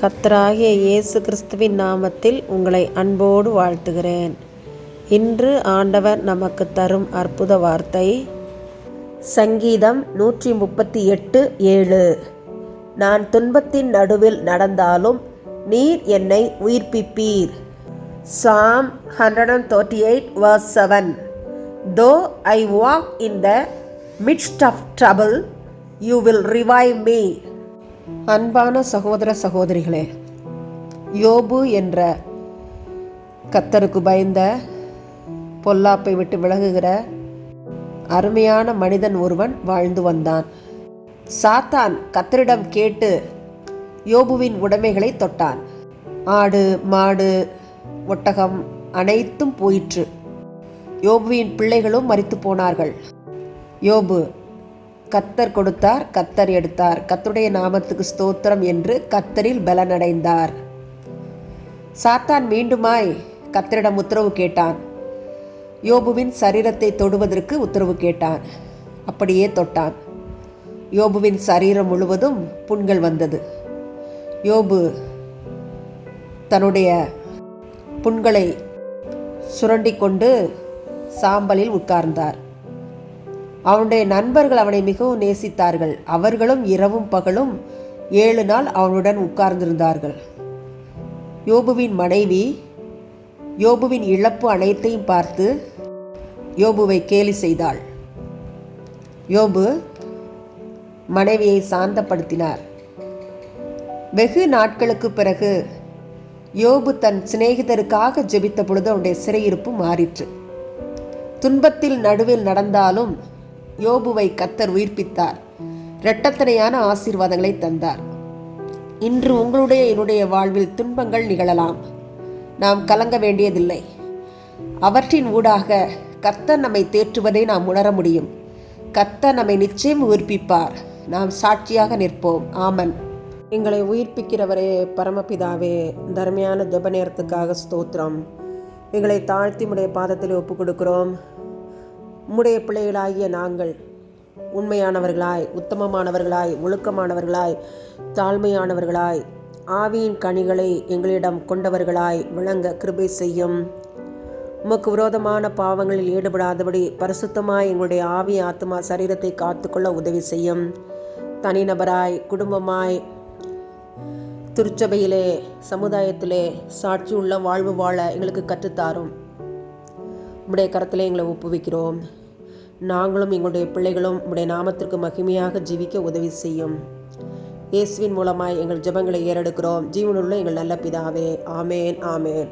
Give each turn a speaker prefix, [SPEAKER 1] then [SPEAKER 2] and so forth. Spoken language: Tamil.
[SPEAKER 1] கத்தராகிய இயேசு கிறிஸ்துவின் நாமத்தில் உங்களை அன்போடு வாழ்த்துகிறேன். இன்று ஆண்டவர் நமக்கு தரும் அற்புத வார்த்தை சங்கீதம் நூற்றி முப்பத்தி எட்டு ஏழு. நான் துன்பத்தின் நடுவில் நடந்தாலும் நீர் என்னை உயிர்ப்பிப்பீர். Psalm hundred and thirty eight verse seven though I walk in the midst of trouble you will revive me அன்பான சகோதர சகோதரிகளே யோபு என்ற கத்தருக்கு பயந்த பொல்லாப்பை விட்டு விலகுகிற அருமையான மனிதன் ஒருவன் வாழ்ந்து வந்தான். சாத்தான் கத்தரிடம் கேட்டு யோபுவின் உடைமைகளை தொட்டான். ஆடு மாடு ஒட்டகம் அனைத்தும் போயிற்று. யோபுவின் பிள்ளைகளும் மறித்து போனார்கள். யோபு கத்தர் கொடுத்தார் கத்தர் எடுத்தார். கத்துடைய நாமத்துக்கு ஸ்தோத்திரம் என்று கத்தரில் பலனடைந்தார். சாத்தான் மீண்டுமாய் கத்தரிடம் உத்தரவு கேட்டான். யோபுவின் சரீரத்தை தொடுவதற்கு உத்தரவு கேட்டான். அப்படியே தொட்டான். யோபுவின் சரீரம் முழுவதும் புண்கள் வந்தது. யோபு தன்னுடைய புண்களை சுரண்டிக்கொண்டு சாம்பலில் உட்கார்ந்தார். அவனுடைய நண்பர்கள் அவனை மிகவும் நேசித்தார்கள். அவர்களும் இரவும் பகலும் ஏழு நாள் அவனுடன் உட்கார்ந்திருந்தார்கள். யோபுவின் மனைவி யோபுவின் இழப்பு அனைத்தையும் பார்த்து யோபுவை கேலி செய்தாள். யோபு மனைவியை சாந்தப்படுத்தினார். வெகு நாட்களுக்கு பிறகு யோபு தன் சிநேகிதருக்காக ஜெபித்த பொழுது அவனுடைய சிறையிருப்பு மாறிற்று. துன்பத்தில் நடுவில் நடந்தாலும் யோபுவை கத்தர் உயிர்ப்பித்தார். இரட்டத்தனையான ஆசீர்வாதங்களை தந்தார். இன்று உங்களுடைய என்னுடைய வாழ்வில் துன்பங்கள் நிகழலாம். நாம் கலங்க வேண்டியதில்லை. அவற்றின் ஊடாக கத்தர் நம்மை தேற்றுவதை நாம் உணர முடியும். கத்தர் நம்மை நிச்சயம் உயிர்ப்பிப்பார். நாம் சாட்சியாக நிற்போம். ஆமன். எங்களை உயிர்ப்பிக்கிறவரே பரமபிதாவே தர்மையான ஜப நேரத்துக்காக ஸ்தோத்திரம். எங்களை தாழ்த்தி உடைய பாதத்தில் ஒப்புக் கொடுக்கிறோம் உம்முடைய பிள்ளைகளாகிய நாங்கள் உண்மையானவர்களாய் உத்தமமானவர்களாய் ஒழுக்கமானவர்களாய் தாழ்மையானவர்களாய் ஆவியின் கனிகளை எங்களிடம் கொண்டவர்களாய் விளங்க கிருபை செய்யும். உமக்கு விரோதமான பாவங்களில் ஈடுபடாதபடி பரிசுத்தமாய் எங்களுடைய ஆவி ஆத்மா சரீரத்தை காத்துக்கொள்ள உதவி செய்யும். தனிநபராய் குடும்பமாய் திருச்சபையிலே சமுதாயத்திலே சாட்சியுள்ள வாழ்வு வாழ எங்களுக்கு கற்றுத்தாரும். உம்முடைய கரத்தில் எங்களை ஒப்புவிக்கிறோம். நாங்களும் எங்களுடைய பிள்ளைகளும் உம்முடைய நாமத்திற்கு மகிமையாக ஜீவிக்க உதவி செய்யும். இயேசுவின் மூலமாய் எங்கள் ஜெபங்களை ஏறெடுக்கிறோம். ஜீவனுள்ள எங்கள் நல்ல பிதாவே. ஆமேன் ஆமேன்.